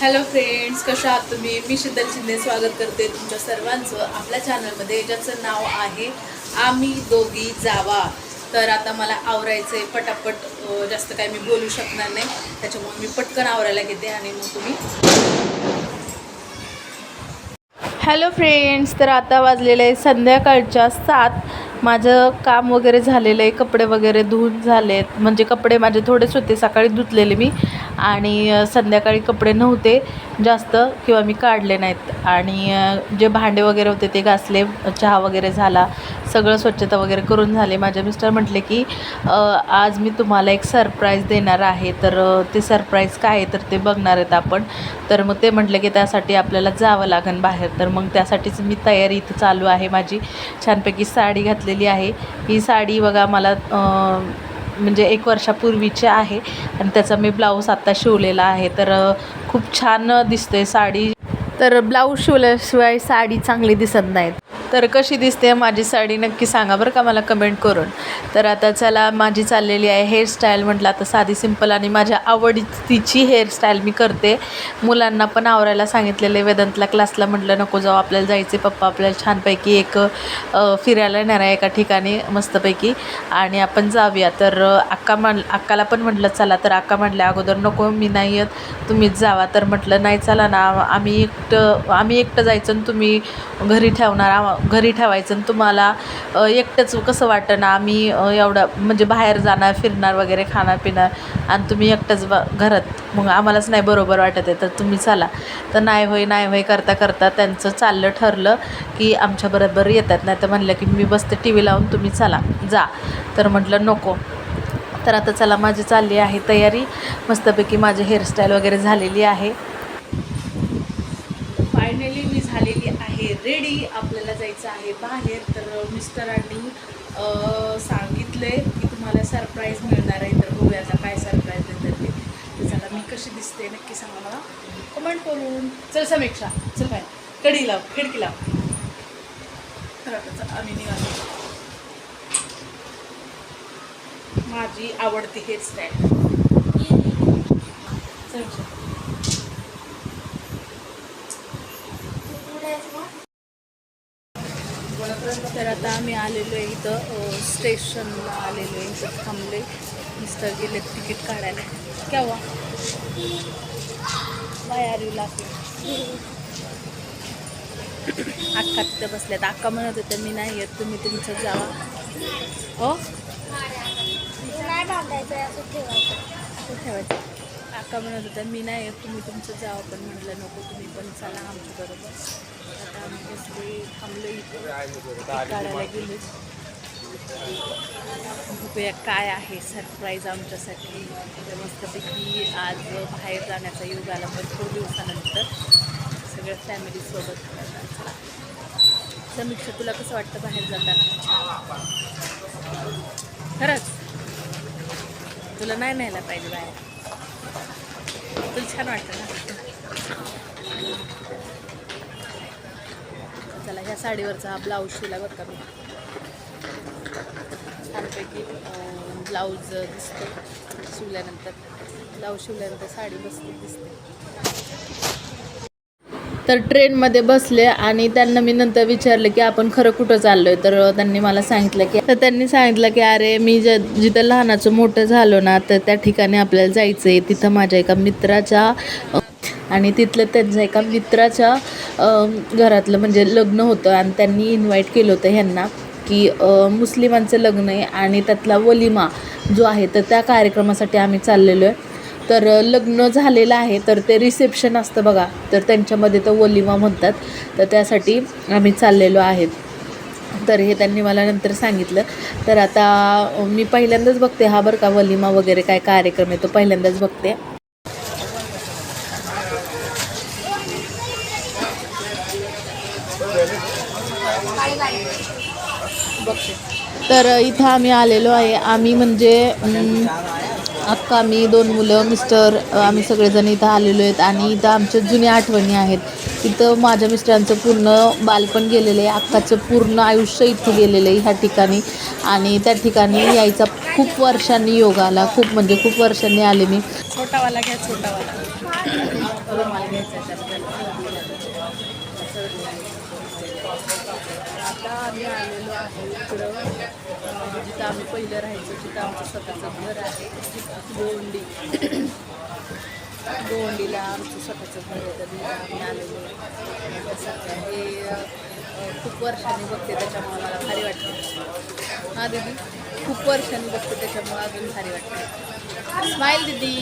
Hello friends कशा आहात तुम्ही? मी शीतल शिंदे स्वागत करते तुमच्या सर्वांचं आपल्या चॅनलमध्ये ज्याचं नाव आहे आम्ही दोघी जावा. तर आता मला आवरायचं आहे पटापट जास्त काय मी बोलू शकणार नाही. त्याच्यामुळे मी पटकन आवरायला घेते आणि मग तुम्ही हॅलो फ्रेंड्स तर आता वाजलेलं आहे संध्याकाळच्या सात. माझं काम वगैरे झालेलं आहे कपडे वगैरे धुवून झालेत. म्हणजे कपडे माझे थोडेच होते सकाळी धुतलेले मी. आणि संध्याकाळी कपडे नव्हते जास्त किंवा मी काढले नाहीत. आणि जे भांडे वगैरे होते ते घासले चहा वगैरे झाला. सगळं स्वच्छता वगैरे करून झाले. माझे मिस्टर म्हटले की आज मी तुम्हाला एक सरप्राईज देणार आहे. तर ते सरप्राईज काय आहे तर ते बघणार आहेत आपण. तर मग ते म्हटलं की त्यासाठी आपल्याला जावं लागेल बाहेर. तर मग त्यासाठीच मी तयारी इथं चालू आहे. माझी छानपैकी साडी घातलेली आहे. ही साडी बघा मला म्हणजे एक वर्षापूर्वीची आहे आणि त्याचा मी ब्लाऊज आत्ता शिवलेला आहे. तर खूप छान दिसते साडी. तर ब्लाऊज शिवल्याशिवाय साडी चांगली दिसत नाहीत. तर कशी दिसते माझी साडी नक्की सांगा बरं का मला कमेंट करून. तर आता चला माझी चाललेली आहे हेअरस्टाईल म्हटलं आता साधी सिंपल आणि माझ्या आवडीची हेअरस्टाईल मी करते. मुलांना पण आवरायला सांगितलेले वेदांतला क्लासला म्हटलं नको जाऊ आपल्याला जायचे पप्पा आपल्याला छानपैकी एक फिरायला येणार आहे एका ठिकाणी मस्तपैकी. आणि आपण जाऊया. तर अक्का म्हण अक्काला पण म्हटलं चला तर अक्का म्हटल्या अगोदर नको मी नाही येत तुम्हीच जावा. तर म्हटलं नाही चला ना आम्ही एकटं आम्ही एकटं जायचं आणि तुम्ही घरी ठेवणार आम- घरी ठेवायचं आणि तुम्हाला एकटंच कसं वाटतं ना आम्ही एवढं म्हणजे बाहेर जाणार फिरणार वगैरे खाणार पिणार आणि तुम्ही एकटंच ब घरात. मग आम्हालाच नाही बरोबर वाटत आहे तर तुम्ही चाला. तर नाही होय नाही होय करता करता त्यांचं चाललं ठरलं की आमच्याबरोबर येतात. नाही तर म्हणलं की मी बसते टी व्ही लावून तुम्ही चला. जा. तर म्हटलं नको. तर आता चला माझी चालली आहे तयारी. मस्तपैकी माझी हेअरस्टाईल वगैरे झालेली आहे फायनली मी झालेली रेडी आपल्याला जायचं आहे बाहेर तर मिस्टरांनी सांगितले की तुम्हाला सरप्राईज मिळणार आहे तर बघूया आता काय सरप्राईज देतात ते. तर चला मी कशी दिसते नक्की सांगा मला. कमेंट करून. चल समीक्षा. चल बाय. कडी लाव खिडकी लाव. तर आता आम्ही निघालो. माझी आवडती हेअरस्टाईल समीक्षा तर आता आम्ही आलेलो आहे इथं स्टेशनला आलेलो आहे. इथं थांबले मिस्टर गेले तिकीट काढायला. बाय आर यू अक्का तिथं बसल्यात अक्का म्हणत होत्या मी नाही येत तुम्ही तुमचं जावा हो? नाही ठेवायचं. काका म्हणत होत्या मी नाही येत तुम्ही तुमचं जावं पण म्हटलं नको तुम्ही पण चला आमच्या बरोबर. आता आम्ही कसले थांबलो इथे काढायला गेलो. बघूया काय आहे सरप्राईज आमच्यासाठी. तर मस्तपैकी आज बाहेर जाण्याचा योग आला भरपूर दिवसानंतर सगळ्या फॅमिलीसोबत चला. समीक्षा तुला कसं वाटतं बाहेर जाताना? खरंच. तुला नाही न्यायला पाहिजे बाहेर. बिलकुल छान वाटतं ना. चला ह्या साडीवरचा हा ब्लाऊज शिवला बरं का मी. छानपैकी ब्लाऊज दिसतो शिवल्यानंतर. ब्लाऊज शिवल्यानंतर साडी बसते दिसते. तर ट्रेनमध्ये बसले आणि त्यांना मी नंतर विचारलं की आपण खरं कुठं चाललो आहे तर त्यांनी मला सांगितलं की तर त्यांनी सांगितलं की अरे मी ज जिथं लहानाचं मोठं झालो ना तर त्या ठिकाणी आपल्याला जायचं आहे तिथं माझ्या एका मित्राच्या आणि तिथलं त्यांच्या एका मित्राच्या घरातलं म्हणजे लग्न होतं आणि त्यांनी इन्व्हाइट केलं होतं ह्यांना की मुस्लिमांचं लग्न आहे आणि त्यातला वलिमा जो आहे तर त्या कार्यक्रमासाठी आम्ही चाललेलो आहे. तर लग्न झालेलं आहे तर ते रिसेप्शन असतं बघा. तर त्यांच्यामध्ये तर वलिमा म्हणतात. तर त्यासाठी आम्ही चाललेलो आहेत तर हे त्यांनी मला नंतर सांगितलं. तर आता मी पहिल्यांदाच बघते हा बरं का वलिमा वगैरे काय कार्यक्रम आहे तो पहिल्यांदाच बघते. तर इथं आम्ही आलेलो आहे. आम्ही म्हणजे अक्का मी दोन मुलं मिस्टर आम्ही सगळेजण इथं आलेलो आहेत आणि इथं आमच्या जुन्या आठवणी आहेत. इथं माझ्या मिस्टरांचं पूर्ण बालपण गेलेलं आहे. अक्काचं पूर्ण आयुष्य इथं गेलेलं आहे ह्या ठिकाणी. आणि त्या ठिकाणी यायचा खूप वर्षांनी योग आला. खूप म्हणजे खूप वर्षांनी आले मी. छोटावाला घ्या छोटावाला. आता आम्ही आलेलो आहे इकडं. जिथं आम्ही पहिलं राहायचो तिथं आमचं स्वतःचं घर आहे. गोवंडी गोवंडीला आमचं स्वतःचं घर आहे. तर आम्ही आलेलो तसं हे खूप वर्षांनी बघते त्याच्यामुळे मला भारी वाटतं. हां दीदी? खूप वर्षांनी बघते त्याच्यामुळे अजून भारी वाटते. स्माईल दीदी.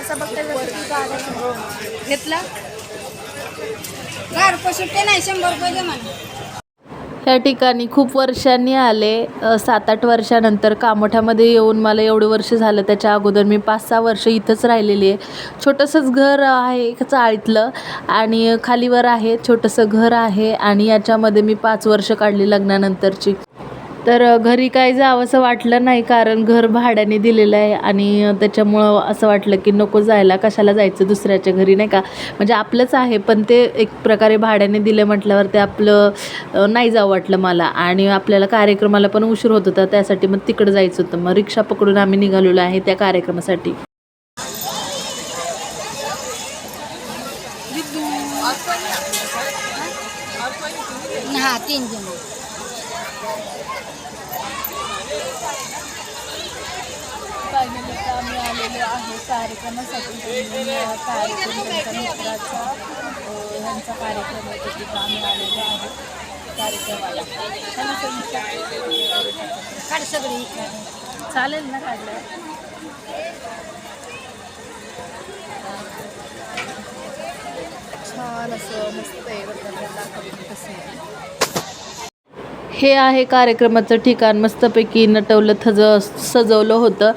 असं बघता जसं की गाड्या घेतला? घर सुट्टे नाही शंभर रुपये दे म्हणा. या ठिकाणी खूप वर्षांनी आले. सात आठ वर्षानंतर कामोठ्यामध्ये येऊन मला एवढे वर्ष झालं. त्याच्या अगोदर मी पाच सहा वर्ष इथंच राहिलेली आहे. छोटंसंच घर आहे चाळीतलं आणि खालीवर आहे छोटंसं घर आहे आणि याच्यामध्ये मी पाच वर्ष काढली लग्नानंतरची. तर घरी काय जावंसं वाटलं नाही कारण घर भाड्याने दिलेलं आहे आणि त्याच्यामुळं असं वाटलं की नको जायला कशाला जायचं दुसऱ्याच्या घरी नाही का? म्हणजे आपलंच आहे पण ते एक प्रकारे भाड्याने दिलं म्हटल्यावर ते आपलं नाही जावं वाटलं मला आणि आपल्याला कार्यक्रमाला पण उशीर होत होता त्यासाठी मग तिकडं जायचं होतं. मग रिक्षा पकडून आम्ही निघालेलो आहे त्या कार्यक्रमासाठी. हा तीन जण फायनली आता आम्ही आलेलो आहे. कार्यक्रमासाठी कार्यक्रम त्यांच्या मित्राचा ह्यांचा कार्यक्रम आहे तिथं आम्ही आलेलो आहे. कार्यक्रमाला. काढ सगळी चालेल ना काढलं? छान असं मस्त आहे. बघा दाखवलं कसं आहे. हे आहे कार्यक्रमाचं ठिकाण. मस्तपैकी नटवलं थज सजवलं होतं.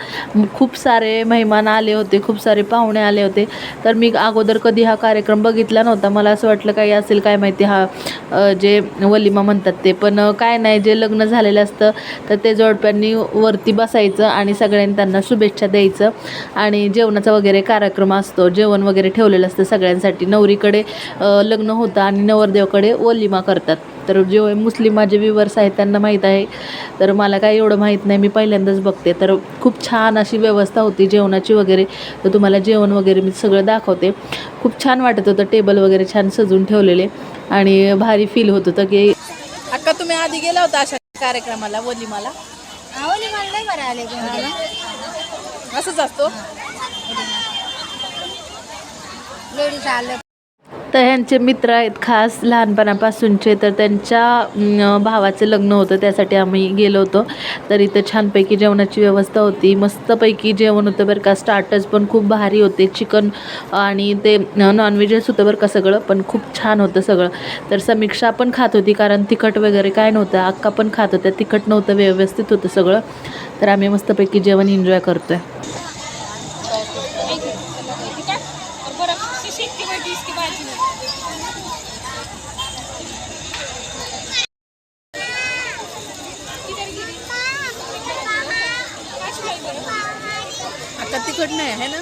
खूप सारे मेहमान आले होते खूप सारे पाहुणे आले होते. तर मी अगोदर कधी हा कार्यक्रम बघितला नव्हता. मला असं वाटलं काही असेल काय माहिती हा जे वलिमा म्हणतात ते. पण काय नाही जे लग्न झालेलं असतं तर ते जोडप्यांनी वरती बसायचं आणि सगळ्यांनी त्यांना शुभेच्छा द्यायचं. आणि जेवणाचा वगैरे कार्यक्रम असतो. जेवण वगैरे ठेवलेलं असतं सगळ्यांसाठी. नवरीकडे लग्न होतं आणि नवरदेवकडे वलिमा करतात. तर जे मुस्लिम माझे व्ह्युअर्स आहेत त्यांना माहीत आहे. तर मला काय एवढं माहीत नाही मी पहिल्यांदाच बघते. तर खूप छान अशी व्यवस्था होती जेवणाची वगैरे. तर तुम्हाला जेवण वगैरे मी सगळं दाखवते. खूप छान वाटत होतं टेबल वगैरे छान सजून ठेवलेले. आणि भारी फील होत होतं की अक्का तुम्ही आधी गेला होता अशा कार्यक्रमाला वलिमाला? आवली मला नाही बरं आले असंच असतो? लेडीज आलं तर ह्यांचे मित्र आहेत खास लहानपणापासूनचे. तर त्यांच्या भावाचं लग्न होतं त्यासाठी आम्ही गेलो होतो. तर इथं छानपैकी जेवणाची व्यवस्था होती. मस्तपैकी जेवण होतं बरं का. स्टार्टर्स पण खूप भारी होते. चिकन आणि ते नॉनव्हेजच होतं बरं का सगळं पण खूप छान होतं सगळं. तर समीक्षा पण खात होती कारण तिखट वगैरे काय नव्हतं. अक्का पण खात होत्या. तिखट नव्हतं व्यवस्थित होतं सगळं. तर आम्ही मस्तपैकी जेवण एन्जॉय करतो आहे आता तिखट नाही आहे ना?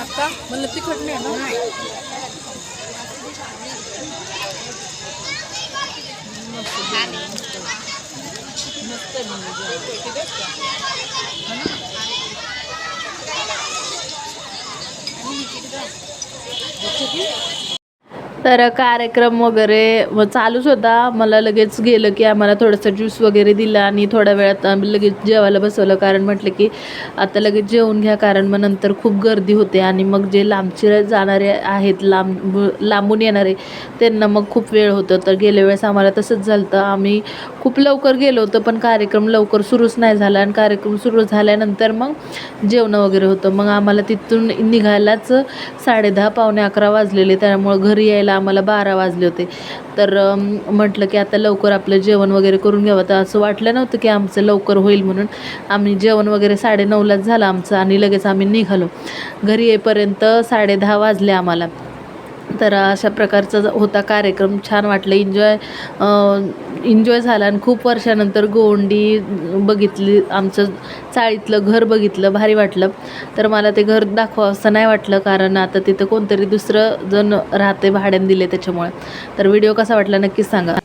आता म्हणलं तिखट नाही ना तर कार्यक्रम वगैरे मग चालूच होता. मला लगेच गेलं की आम्हाला थोडंसं ज्यूस वगैरे दिला आणि थोड्या वेळात आम्ही लगेच जेवायला बसवलं. कारण म्हटलं की आता लगेच जेवून घ्या. कारण मग नंतर खूप गर्दी होते आणि मग जे लांबचे जाणारे आहेत लांब लांबून येणारे त्यांना मग खूप वेळ होतं. तर गेल्या वेळेस आम्हाला तसंच झालं तर आम्ही खूप लवकर गेलो होतो पण कार्यक्रम लवकर सुरूच नाही झाला. आणि कार्यक्रम सुरू झाल्यानंतर मग जेवणं वगैरे होतं. मग आम्हाला तिथून निघायलाच साडेदहा पावणे अकरा वाजलेले. त्यामुळं घरी यायला यायला आम्हाला बारा वाजले होते. तर म्हटलं की आता लवकर आपलं जेवण वगैरे करून घ्यावं. तर असं वाटलं नव्हतं की आमचं लवकर होईल म्हणून. आम्ही जेवण वगैरे साडेनऊलाच झालं आमचं आणि लगेच आम्ही निघालो. घरी येईपर्यंत साडे दहा वाजले आम्हाला. तर अशा प्रकारचा ज- होता कार्यक्रम. छान वाटलं. एन्जॉय एन्जॉय झाला आणि खूप वर्षानंतर गोंडी बघितली. आमचं चाळीतलं घर बघितलं. भारी वाटलं. तर मला ते घर दाखवावं असं नाही वाटलं कारण आता तिथं कोणतरी दुसरं जण राहते भाड्याने दिले त्याच्यामुळे. तर व्हिडिओ कसा वाटला नक्कीच सांगा.